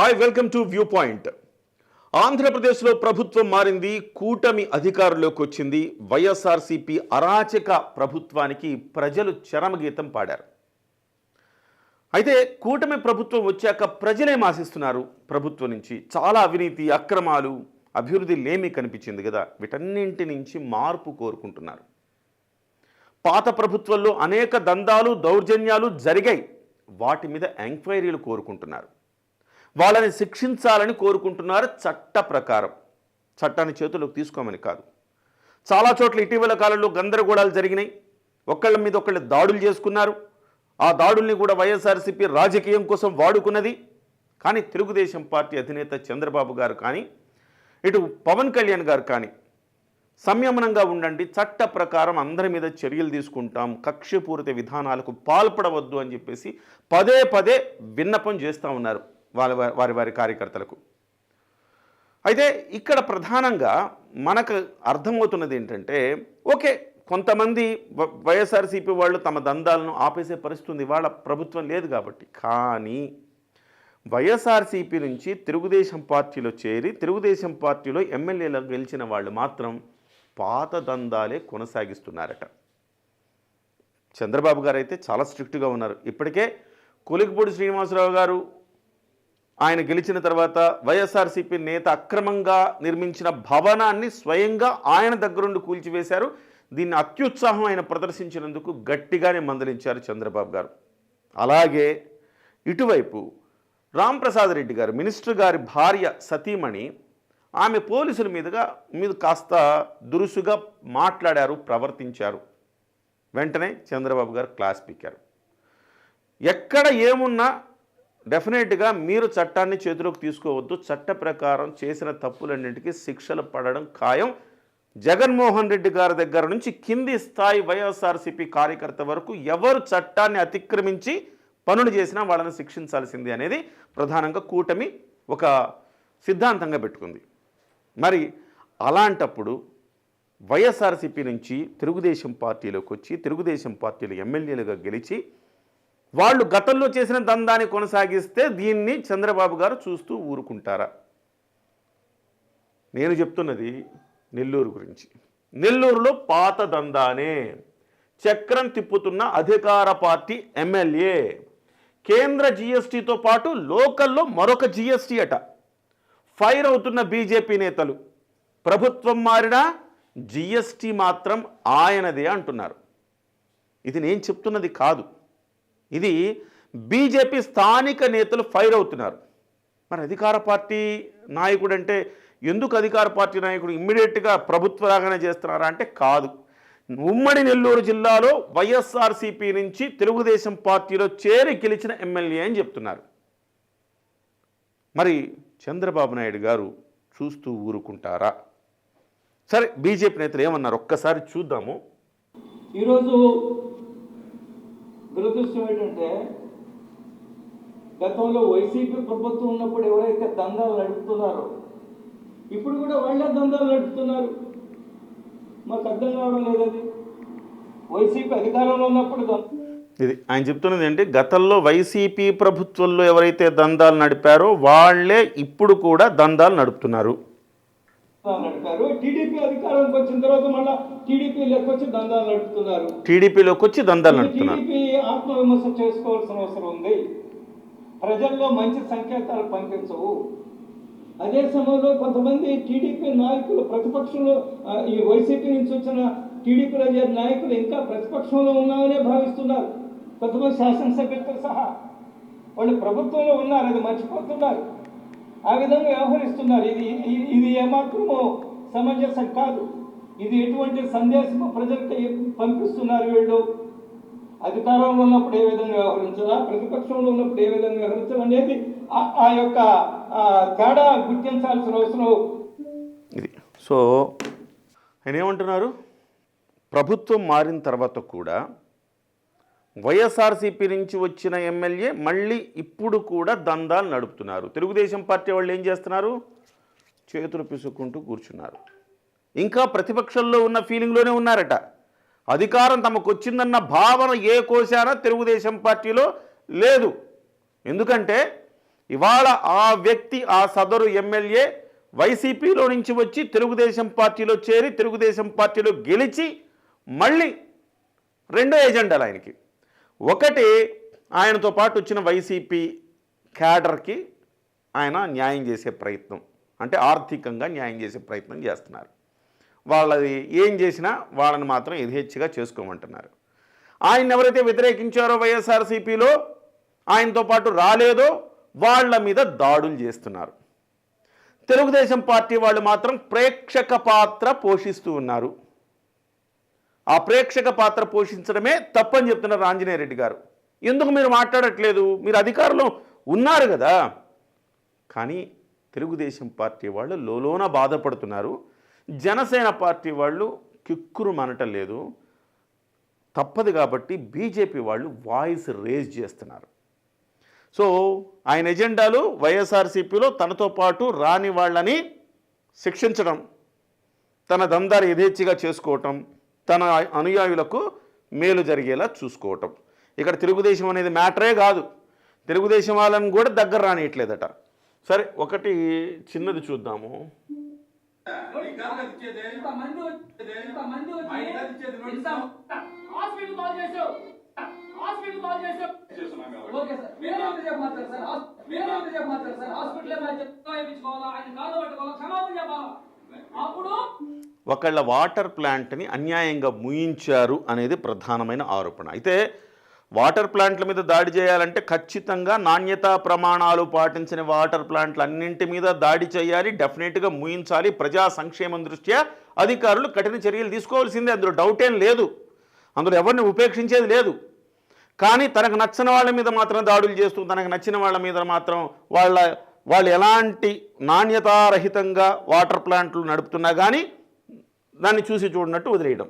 Hi welcome to view point. ఆంధ్రప్రదేశ్లో ప్రభుత్వం మారింది కూటమి అధికారంలోకి వచ్చింది. వైఎస్ఆర్సీపీ అరాచక ప్రభుత్వానికి ప్రజలు చరమగీతం పాడారు. అయితే కూటమి ప్రభుత్వం వచ్చాక ప్రజలేం ఆశిస్తున్నారు ప్రభుత్వం నుంచి చాలా అవినీతి అక్రమాలు అభివృద్ధి లేమి కనిపించింది కదా. వీటన్నింటి నుంచి మార్పు కోరుకుంటున్నారు. పాత ప్రభుత్వంలో అనేక దందాలు దౌర్జన్యాలు జరిగాయి. వాటి మీద ఎంక్వైరీలు కోరుకుంటున్నారు. వాళ్ళని శిక్షించాలని కోరుకుంటున్నారు చట్ట ప్రకారం. చట్టాన్ని చేతుల్లోకి తీసుకోమని కాదు. చాలా చోట్ల ఇటీవల కాలంలో గందరగోళాలు జరిగినాయి. ఒకళ్ళ మీద ఒకళ్ళు దాడులు చేసుకున్నారు. ఆ దాడుల్ని కూడా వైఎస్ఆర్సీపీ రాజకీయం కోసం వాడుకున్నది. కానీ తెలుగుదేశం పార్టీ అధినేత చంద్రబాబు గారు కానీ ఇటు పవన్ కళ్యాణ్ గారు కానీ సంయమనంగా ఉండండి చట్ట ప్రకారం అందరి మీద చర్యలు తీసుకుంటాం కక్షపూరిత విధానాలకు పాల్పడవద్దు అని చెప్పేసి పదే పదే విన్నపం చేస్తూ ఉన్నారు. వాళ్ళ వారి వారి కార్యకర్తలకు. అయితే ఇక్కడ ప్రధానంగా మనకు అర్థమవుతున్నది ఏంటంటే ఓకే కొంతమంది వ- వైఎస్ఆర్సీపీ వాళ్ళు తమ దందాలను ఆపేసే పరిస్థితి ఉంది వాళ్ళ ప్రభుత్వం లేదు కాబట్టి. కానీ వైఎస్ఆర్సీపీ నుంచి తెలుగుదేశం పార్టీలో చేరి తెలుగుదేశం పార్టీలో ఎమ్మెల్యేలకు గెలిచిన వాళ్ళు మాత్రం పాత దందాలే కొనసాగిస్తున్నారట. చంద్రబాబు గారు అయితే చాలా స్ట్రిక్ట్గా ఉన్నారు. ఇప్పటికే కొలికపూడి శ్రీనివాసరావు గారు ఆయన గెలిచిన తర్వాత వైఎస్ఆర్సీపీ నేత అక్రమంగా నిర్మించిన భవనాన్ని స్వయంగా ఆయన దగ్గరుండి కూల్చివేశారు. దీన్ని అత్యుత్సాహం ఆయన ప్రదర్శించినందుకు గట్టిగానే మందలించారు చంద్రబాబు గారు. అలాగే ఇటువైపు రాంప్రసాద్ రెడ్డి గారు మినిస్టర్ గారి భార్య సతీమణి ఆమె పోలీసుల మీదుగా మీద కాస్త దురుసుగా మాట్లాడారు ప్రవర్తించారు. వెంటనే చంద్రబాబు గారు క్లాస్ పీకారు. ఎక్కడ ఏమున్నా డెఫినెట్గా మీరు చట్టాన్ని చేతిలోకి తీసుకోవద్దు. చట్ట ప్రకారం చేసిన తప్పులన్నింటికీ శిక్షలు పడడం ఖాయం. జగన్మోహన్ రెడ్డి గారి దగ్గర నుంచి కింది స్థాయి వైఎస్ఆర్సీపీ కార్యకర్త వరకు ఎవరు చట్టాన్ని అతిక్రమించి పనులు చేసినా వాళ్ళని శిక్షించాల్సింది అనేది ప్రధానంగా కూటమి ఒక సిద్ధాంతంగా పెట్టుకుంది. మరి అలాంటప్పుడు వైఎస్ఆర్సీపీ నుంచి తెలుగుదేశం పార్టీలోకి వచ్చి తెలుగుదేశం పార్టీలో ఎమ్మెల్యేలుగా గెలిచి వాళ్ళు గతంలో చేసిన దందాన్ని కొనసాగిస్తే దీన్ని చంద్రబాబు గారు చూస్తూ ఊరుకుంటారా? నేను చెప్తున్నది నెల్లూరు గురించి. నెల్లూరులో పాత దందానే. చక్రం తిప్పుతున్న అధికార పార్టీ ఎమ్మెల్యే. కేంద్ర జిఎస్టీతో పాటు లోకల్లో మరొక జిఎస్టీ అట. ఫైర్ అవుతున్న బీజేపీ నేతలు. ప్రభుత్వం మారినా జిఎస్టీ మాత్రం ఆయనదే అంటున్నారు. ఇది నేను చెప్తున్నది కాదు. ఇది బీజేపీ స్థానిక నేతలు ఫైర్ అవుతున్నారు. మరి అధికార పార్టీ నాయకుడు అంటే ఎందుకు అధికార పార్టీ నాయకుడు ఇమ్మీడియట్గా ప్రభుత్వ రాగానే చేస్తున్నారా అంటే కాదు. ఉమ్మడి నెల్లూరు జిల్లాలో వైఎస్ఆర్సీపీ నుంచి తెలుగుదేశం పార్టీలో చేరి గెలిచిన ఎమ్మెల్యే అని చెప్తున్నారు. మరి చంద్రబాబు నాయుడు గారు చూస్తూ ఊరుకుంటారా? సరే బీజేపీ నేతలు ఏమన్నారు? ఒక్కసారి చూద్దాము. ఈరోజు దురదృష్టం ఏంటంటే గతంలో వైసీపీ ప్రభుత్వం ఉన్నప్పుడు ఎవరైతే దందాలు నడుపుతున్నారో ఇప్పుడు కూడా వాళ్ళే దందాలు నడుపుతున్నారు. మాకు అర్థం కావడం లేదు అది వైసీపీ అధికారంలో ఉన్నప్పుడు ఇది ఆయన చెప్తున్నది ఏంటి? గతంలో వైసీపీ ప్రభుత్వంలో ఎవరైతే దందాలు నడిపారో వాళ్ళే ఇప్పుడు కూడా దందాలు నడుపుతున్నారు. నడిపారు టీడీపీ అధికారంకి వచ్చిన తర్వాత మళ్ళీ టీడీపీ లెక్కొచ్చి దందాలు నడుపుతున్నారు. టీడీపీలోకి వచ్చి దందాలు నడుపుతున్నారు. టీడీపీ ఆత్మవిమర్శ చేసుకోవాల్సిన అవసరం ఉంది. ప్రజల్లో మంచి సంకేతాలు పంపించవు. అదే సమయంలో కొంతమంది టీడీపీ నాయకులు ప్రతిపక్షంలో ఈ వైసీపీ నుంచి వచ్చిన టీడీపీలో చేరిన నాయకులు ఇంకా ప్రతిపక్షంలో ఉన్నామనే భావిస్తున్నారు. కొంతమంది శాసనసభ్యులతో సహా వాళ్ళు ప్రభుత్వంలో ఉన్నారు అది మర్చిపోతున్నారు. ఆ విధంగా వ్యవహరిస్తున్నారు ఇది ఇది- ఇది ఏమాత్రము సమంజసం కాదు. ఇది ఎటువంటి సందేశము ప్రజలకు పంపిస్తున్నారు వీళ్ళు? అధికారంలో ఉన్నప్పుడు ఏ విధంగా వ్యవహరించాలా ప్రతిపక్షంలో ఉన్నప్పుడు ఏ విధంగా వ్యవహరించాలి అనేది ఆ- యొక్క తేడా గుర్తించాల్సిన అవసరం. ఇది. సో ఆయన ఏమంటున్నారు? ప్రభుత్వం మారిన తర్వాత కూడా వైఎస్ఆర్సీపీ నుంచి వచ్చిన ఎమ్మెల్యే మళ్ళీ ఇప్పుడు కూడా దందాలు నడుపుతున్నారు. తెలుగుదేశం పార్టీ వాళ్ళు ఏం చేస్తున్నారు? చేతులు పిసుక్కుంటూ కూర్చున్నారు. ఇంకా ప్రతిపక్షంలో ఉన్న ఫీలింగ్లోనే ఉన్నారట. అధికారం తమకు వచ్చిందన్న భావన ఏ కోశాన తెలుగుదేశం పార్టీలో లేదు. ఎందుకంటే ఇవాళ ఆ వ్యక్తి ఆ సదరు ఎమ్మెల్యే వైసీపీలో నుంచి వచ్చి తెలుగుదేశం పార్టీలో చేరి తెలుగుదేశం పార్టీలో గెలిచి మళ్ళీ రెండో ఎజెండాలు ఆయనకి. ఒకటి ఆయనతో పాటు వచ్చిన వైసీపీ క్యాడర్కి ఆయన న్యాయం చేసే ప్రయత్నం. అంటే ఆర్థికంగా న్యాయం చేసే ప్రయత్నం చేస్తున్నారు. వాళ్ళది ఏం చేసినా వాళ్ళని మాత్రం యథేచ్ఛగా చేసుకోమంటున్నారు. ఆయన ఎవరైతే వ్యతిరేకించారో వైఎస్ఆర్సీపీలో ఆయనతో పాటు రాలేదో వాళ్ళ మీద దాడులు చేస్తున్నారు. తెలుగుదేశం పార్టీ వాళ్ళు మాత్రం ప్రేక్షక పాత్ర పోషిస్తూ ఉన్నారు. ఆ ప్రేక్షక పాత్ర పోషించడమే తప్పని చెప్తున్నారు ఆంజనేయ రెడ్డి గారు. ఎందుకు మీరు మాట్లాడట్లేదు? మీరు అధికారంలో ఉన్నారు కదా. కానీ తెలుగుదేశం పార్టీ వాళ్ళు లోలోన బాధపడుతున్నారు. జనసేన పార్టీ వాళ్ళు కిక్కురు మనటం లేదు. తప్పదు కాబట్టి బీజేపీ వాళ్ళు వాయిస్ రేజ్ చేస్తున్నారు. సో ఆయన ఎజెండాలు వైఎస్ఆర్సీపీలో తనతో పాటు రాని వాళ్ళని శిక్షించడం తన దందాలు యథేచ్ఛగా చేసుకోవటం తన అనుయాయులకు మేలు జరిగేలా చూసుకోవటం ఇక్కడ తెలుగుదేశం అనేది మ్యాటరే కాదు తెలుగుదేశం వాళ్ళని కూడా దగ్గర రానియట్లేదట సరే ఒకటి చిన్నది చూద్దాము హాస్పిటల్ ఒకళ్ళ వాటర్ ప్లాంట్ని అన్యాయంగా ముయించారు అనేది ప్రధానమైన ఆరోపణ. అయితే వాటర్ ప్లాంట్ల మీద దాడి చేయాలంటే ఖచ్చితంగా నాణ్యతా ప్రమాణాలు పాటించిన వాటర్ ప్లాంట్లు అన్నింటి మీద దాడి చేయాలి డెఫినెట్గా ముయించాలి. ప్రజా సంక్షేమం దృష్ట్యా అధికారులు కఠిన చర్యలు తీసుకోవాల్సిందే. అందులో డౌట్ ఏం లేదు. అందులో ఎవరిని ఉపేక్షించేది లేదు. కానీ తనకు నచ్చిన వాళ్ళ మీద మాత్రం దాడులు చేస్తూ తనకు నచ్చిన వాళ్ళ మీద మాత్రం వాళ్ళ వాళ్ళు ఎలాంటి నాణ్యతారహితంగా వాటర్ ప్లాంట్లు నడుపుతున్నా కానీ దాన్ని చూసి చూడనట్టు వదిలేయడం.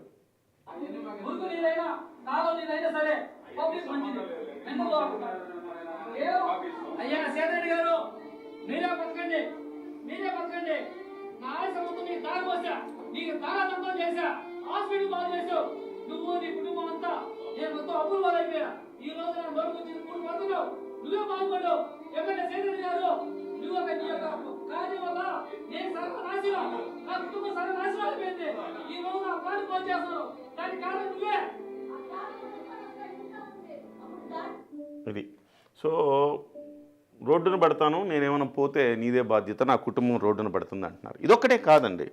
నువ్వు నీ కుటుంబం అంతా నేను మొత్తం అప్పులు వాళ్ళైపోయా ఈ రోజు నా నోరుకు మూడు పడుతున్నావు నువ్వే బాగుపడ్డావు. ఎమ్మెల్యే సేదరెడ్డి గారు నీ యొక్క కార్యం వల్ల నేను సర్వనాశనం నా సర్వనాశనం అయిపోయింది ఈ రోజు నా ప్రాణం దానికి కారణం నువ్వే ఇది సో రోడ్డున పడతాను నేనేమైనా పోతే నీదే బాధ్యత నా కుటుంబం రోడ్డున పడుతుంది అంటున్నారు. ఇదొక్కటే కాదండి.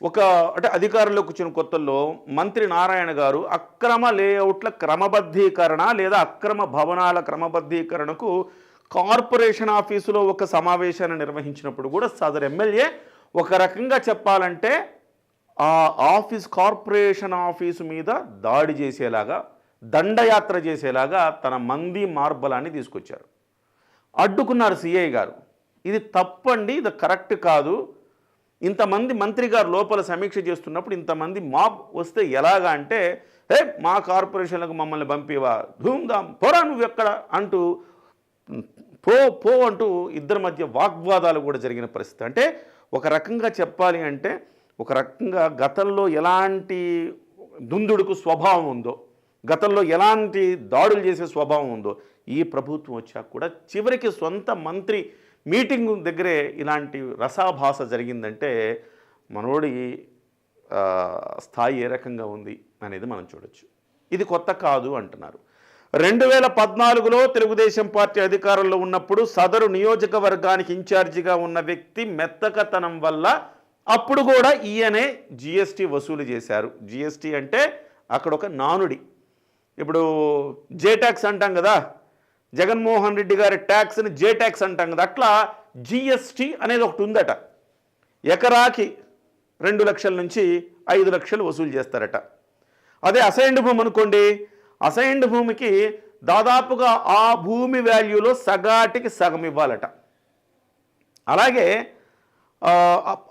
ఒక అంటే అధికారంలోకి వచ్చిన కొత్తల్లో మంత్రి నారాయణ గారు అక్రమ లేఅవుట్ల క్రమబద్ధీకరణ లేదా అక్రమ భవనాల క్రమబద్ధీకరణకు కార్పొరేషన్ ఆఫీసులో ఒక సమావేశాన్ని నిర్వహించినప్పుడు కూడా సదర్ ఎమ్మెల్యే ఒక రకంగా చెప్పాలంటే ఆ ఆఫీస్ కార్పొరేషన్ ఆఫీసు మీద దాడి చేసేలాగా దండయాత్ర చేసేలాగా తన మంది మార్బలాన్ని తీసుకొచ్చారు. అడ్డుకున్నారు సిఐ గారు. ఇది తప్పండి ఇది కరెక్ట్ కాదు. ఇంతమంది మంత్రి గారు లోపల సమీక్ష చేస్తున్నప్పుడు ఇంతమంది మాబ్ వస్తే ఎలాగా అంటే ఏ మా కార్పొరేషన్లకు మమ్మల్ని పంపివా ధూమ్ధామ్ పొరా నువ్వు ఎక్కడ అంటూ పో పో అంటూ ఇద్దరి మధ్య వాగ్వాదాలు కూడా జరిగిన పరిస్థితి. అంటే ఒక రకంగా చెప్పాలి అంటే ఒక రకంగా గతంలో ఎలాంటి దుందుడుకు స్వభావం ఉందో గతంలో ఎలాంటి దాడులు చేసే స్వభావం ఉందో ఈ ప్రభుత్వం వచ్చాక కూడా చివరికి సొంత మంత్రి మీటింగ్ దగ్గరే ఇలాంటి రసాభాస జరిగిందంటే మనోడి స్థాయి ఏ రకంగా ఉంది అనేది మనం చూడొచ్చు. ఇది కొత్త కాదు అంటున్నారు. రెండు వేల పద్నాలుగులో తెలుగుదేశం పార్టీ అధికారంలో ఉన్నప్పుడు సదరు నియోజకవర్గానికి ఇన్ఛార్జిగా ఉన్న వ్యక్తి మెత్తకతనం వల్ల అప్పుడు కూడా ఈయనే జిఎస్టీ వసూలు చేశారు. జిఎస్టీ అంటే అక్కడ ఒక నానుడి. ఇప్పుడు జే ట్యాక్స్ అంటాం కదా జగన్మోహన్ రెడ్డి గారి ట్యాక్స్ని జే ట్యాక్స్ అంటాం కదా అట్లా జిఎస్టీ అనేది ఒకటి ఉందట. ఎకరాకి రెండు లక్షల నుంచి ఐదు లక్షలు వసూలు చేస్తారట. అదే అసైన్డ్ భూమి అనుకోండి అసైన్డ్ భూమికి దాదాపుగా ఆ భూమి వాల్యూలో సగాటికి సగం ఇవ్వాలట. అలాగే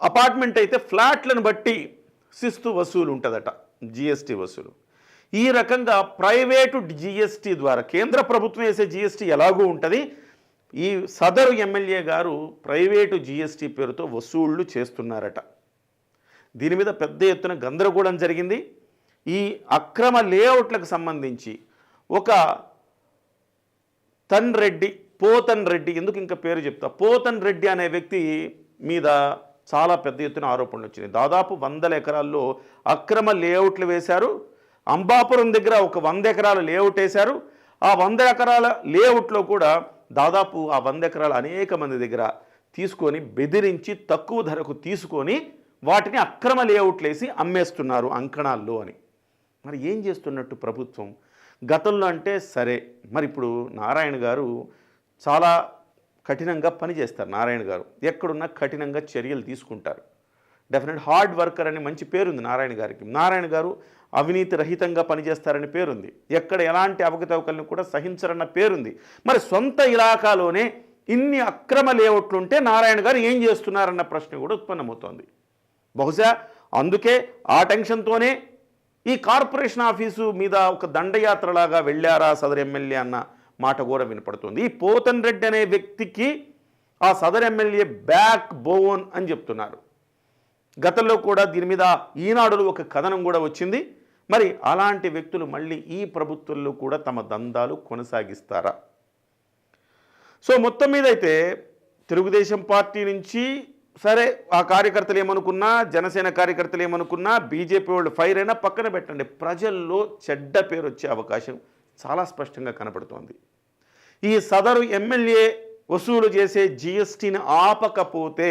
అపార్ట్మెంట్ అయితే ఫ్లాట్లను బట్టి శిస్తు వసూలు ఉంటుందట జిఎస్టీ వసూలు. ఈ రకంగా ప్రైవేటు జిఎస్టీ ద్వారా కేంద్ర ప్రభుత్వం వేసే జిఎస్టీ ఎలాగూ ఉంటుంది? ఈ సదరు ఎమ్మెల్యే గారు ప్రైవేటు జిఎస్టీ పేరుతో వసూళ్ళు చేస్తున్నారట. దీని మీద పెద్ద ఎత్తున గందరగోళం జరిగింది. ఈ అక్రమ లేఅవుట్లకు సంబంధించి ఒక తన్ రెడ్డి పోతన్ రెడ్డి ఎందుకు ఇంకా పేరు చెప్తా? పోతన్ రెడ్డి అనే వ్యక్తి మీద చాలా పెద్ద ఎత్తున ఆరోపణలు వచ్చినాయి. దాదాపు వందల ఎకరాల్లో అక్రమ లేఅవుట్లు వేశారు. అంబాపురం దగ్గర ఒక వంద ఎకరాల లేఅవుట్ వేశారు. ఆ వంద ఎకరాల లేఅవుట్లో కూడా దాదాపు ఆ వంద ఎకరాల అనేక మంది దగ్గర తీసుకొని బెదిరించి తక్కువ ధరకు తీసుకొని వాటిని అక్రమ లేఅవుట్లు వేసి అమ్మేస్తున్నారు అంకణాల్లో అని. మరి ఏం చేస్తున్నట్టు ప్రభుత్వం? గతంలో అంటే సరే మరి ఇప్పుడు నారాయణ గారు చాలా కఠినంగా పనిచేస్తారు నారాయణ గారు. ఎక్కడున్నా కఠినంగా చర్యలు తీసుకుంటారు. డెఫినెట్ హార్డ్ వర్కర్ అని మంచి పేరుంది నారాయణ గారికి. నారాయణ గారు అవినీతి రహితంగా పనిచేస్తారని పేరుంది. ఎక్కడ ఎలాంటి అవకతవకలను కూడా సహించరన్న పేరుంది. మరి సొంత ఇలాకాలోనే ఇన్ని అక్రమ లేవట్లుంటే నారాయణ గారు ఏం చేస్తున్నారన్న ప్రశ్న కూడా ఉత్పన్నమవుతోంది. బహుశా అందుకే ఆ టెన్షన్తోనే ఈ కార్పొరేషన్ ఆఫీసు మీద ఒక దండయాత్రలాగా వెళ్ళారా సదరు ఎమ్మెల్యే అన్న మాట కూడా వినపడుతుంది. ఈ పోతన్ రెడ్డి అనే వ్యక్తికి ఆ సదర్ ఎమ్మెల్యే బ్యాక్ బోన్ అని చెప్తున్నారు. గతంలో కూడా దీని మీద ఈనాడులో ఒక కథనం కూడా వచ్చింది. మరి అలాంటి వ్యక్తులు మళ్ళీ ఈ ప్రభుత్వంలో కూడా తమ దందాలు కొనసాగిస్తారా? సో మొత్తం మీద అయితే తెలుగుదేశం పార్టీ నుంచి సరే ఆ కార్యకర్తలు ఏమనుకున్నా జనసేన కార్యకర్తలు ఏమనుకున్నా బీజేపీ వాళ్ళు ఫైర్ అయినా పక్కన పెట్టండి. ప్రజల్లో చెడ్డ పేరు వచ్చే అవకాశం చాలా స్పష్టంగా కనపడుతోంది ఈ సదరు ఎమ్మెల్యే వసూలు చేసే జిఎస్టీని ఆపకపోతే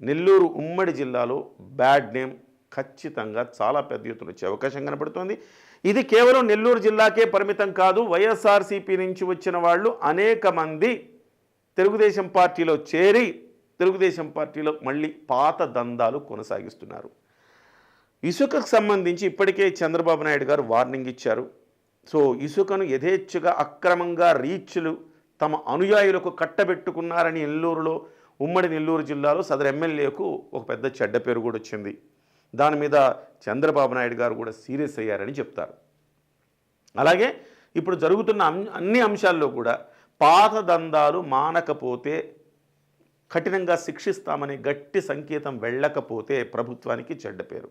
నెల్లూరు ఉమ్మడి జిల్లాలో బ్యాడ్ నేమ్ ఖచ్చితంగా చాలా పెద్ద ఎత్తున వచ్చే అవకాశం కనపడుతోంది ఇది కేవలం నెల్లూరు జిల్లాకే పరిమితం కాదు వైఎస్ఆర్సీపీ నుంచి వచ్చిన వాళ్ళు అనేక మంది తెలుగుదేశం పార్టీలో చేరి తెలుగుదేశం పార్టీలో మళ్ళీ పాత దందాలు కొనసాగిస్తున్నారు. ఇసుకకు సంబంధించి ఇప్పటికే చంద్రబాబు నాయుడు గారు వార్నింగ్ ఇచ్చారు. సో ఇసుకను యథేచ్ఛగా అక్రమంగా రీచ్లు తమ అనుయాయులకు కట్టబెట్టుకున్నారని నెల్లూరులో ఉమ్మడి నెల్లూరు జిల్లాలో సదరు ఎమ్మెల్యేకు ఒక పెద్ద చెడ్డ పేరు కూడా వచ్చింది. దాని మీద చంద్రబాబు నాయుడు గారు కూడా సీరియస్ అయ్యారని చెప్తారు. అలాగే ఇప్పుడు జరుగుతున్న అన్ని అంశాల్లో కూడా పాత దందాలు మానకపోతే కఠినంగా శిక్షిస్తామనే గట్టి సంకేతం వెళ్ళకపోతే ప్రభుత్వానికి చెడ్డ పేరు.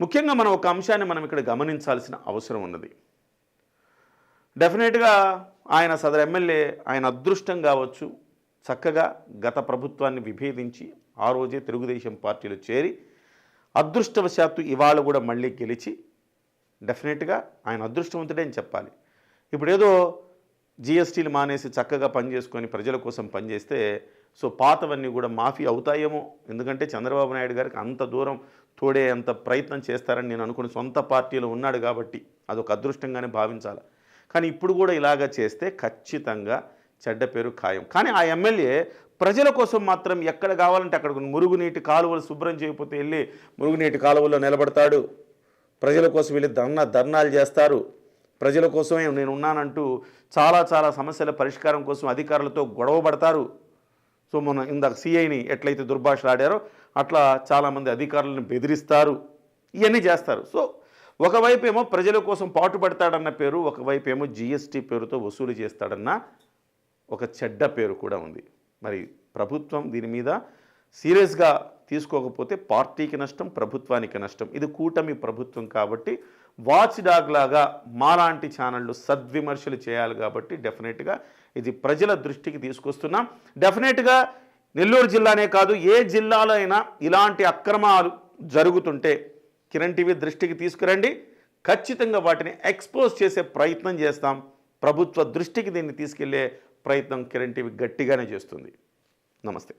ముఖ్యంగా మనం ఒక అంశాన్ని మనం ఇక్కడ గమనించాల్సిన అవసరం ఉన్నది. డెఫినెట్గా ఆయన సదరు ఎమ్మెల్యే ఆయన అదృష్టం కావచ్చు. చక్కగా గత ప్రభుత్వాన్ని విభేదించి ఆ రోజే తెలుగుదేశం పార్టీలో చేరి అదృష్టవశాత్తు ఇవాళ కూడా మళ్ళీ గెలిచి డెఫినెట్గా ఆయన అదృష్టవంతుడే అని చెప్పాలి. ఇప్పుడు ఏదో జిఎస్టీలు మానేసి చక్కగా పనిచేసుకొని ప్రజల కోసం పనిచేస్తే సో పాతవన్నీ కూడా మాఫీ అవుతాయేమో. ఎందుకంటే చంద్రబాబు నాయుడు గారికి అంత దూరం తోడే అంత ప్రయత్నం చేస్తారని నేను అనుకుని సొంత పార్టీలో ఉన్నాడు కాబట్టి అదొక అదృష్టంగానే భావించాలి. కానీ ఇప్పుడు కూడా ఇలాగా చేస్తే ఖచ్చితంగా చెడ్డ పేరు ఖాయం. కానీ ఆ ఎమ్మెల్యే ప్రజల కోసం మాత్రం ఎక్కడ కావాలంటే అక్కడ మురుగునీటి కాలువలు శుభ్రం చేయకపోతే వెళ్ళి మురుగునీటి కాలువల్లో నిలబడతాడు. ప్రజల కోసం వెళ్ళి ధర్నా ధర్నాలు చేస్తారు. ప్రజల కోసమే నేను ఉన్నానంటూ చాలా చాలా సమస్యల పరిష్కారం కోసం అధికారులతో గొడవ పడతారు. సో మొన్న ఇందాక సిఐని ఎట్లయితే దుర్భాషలు ఆడారో అట్లా చాలామంది అధికారులను బెదిరిస్తారు. ఇవన్నీ చేస్తారు. సో ఒకవైపు ఏమో ప్రజల కోసం పాటుపడతాడన్న పేరు ఒకవైపు ఏమో జిఎస్టీ పేరుతో వసూలు చేస్తాడన్న ఒక చెడ్డ పేరు కూడా ఉంది. మరి ప్రభుత్వం దీని మీద సీరియస్గా తీసుకోకపోతే పార్టీకి నష్టం ప్రభుత్వానికి నష్టం. ఇది కూటమి ప్రభుత్వం కాబట్టి వాచ్ డాగ్ లాగా మాలాంటి ఛానళ్ళు సద్విమర్శలు చేయాలి కాబట్టి డెఫినెట్గా ఇది ప్రజల దృష్టికి తీసుకొస్తున్నాం. డెఫినెట్గా నెల్లూరు జిల్లానే కాదు ఏ జిల్లాలో అయినా ఇలాంటి అక్రమాలు జరుగుతుంటే కిరణ్ టీవీ దృష్టికి తీసుకురండి. ఖచ్చితంగా వాటిని ఎక్స్పోజ్ చేసే ప్రయత్నం చేస్తాం. ప్రభుత్వ దృష్టికి దీన్ని తీసుకెళ్ళే ప్రయత్నం కిరణ్ టీవీ గట్టిగానే చేస్తుంది. నమస్తే.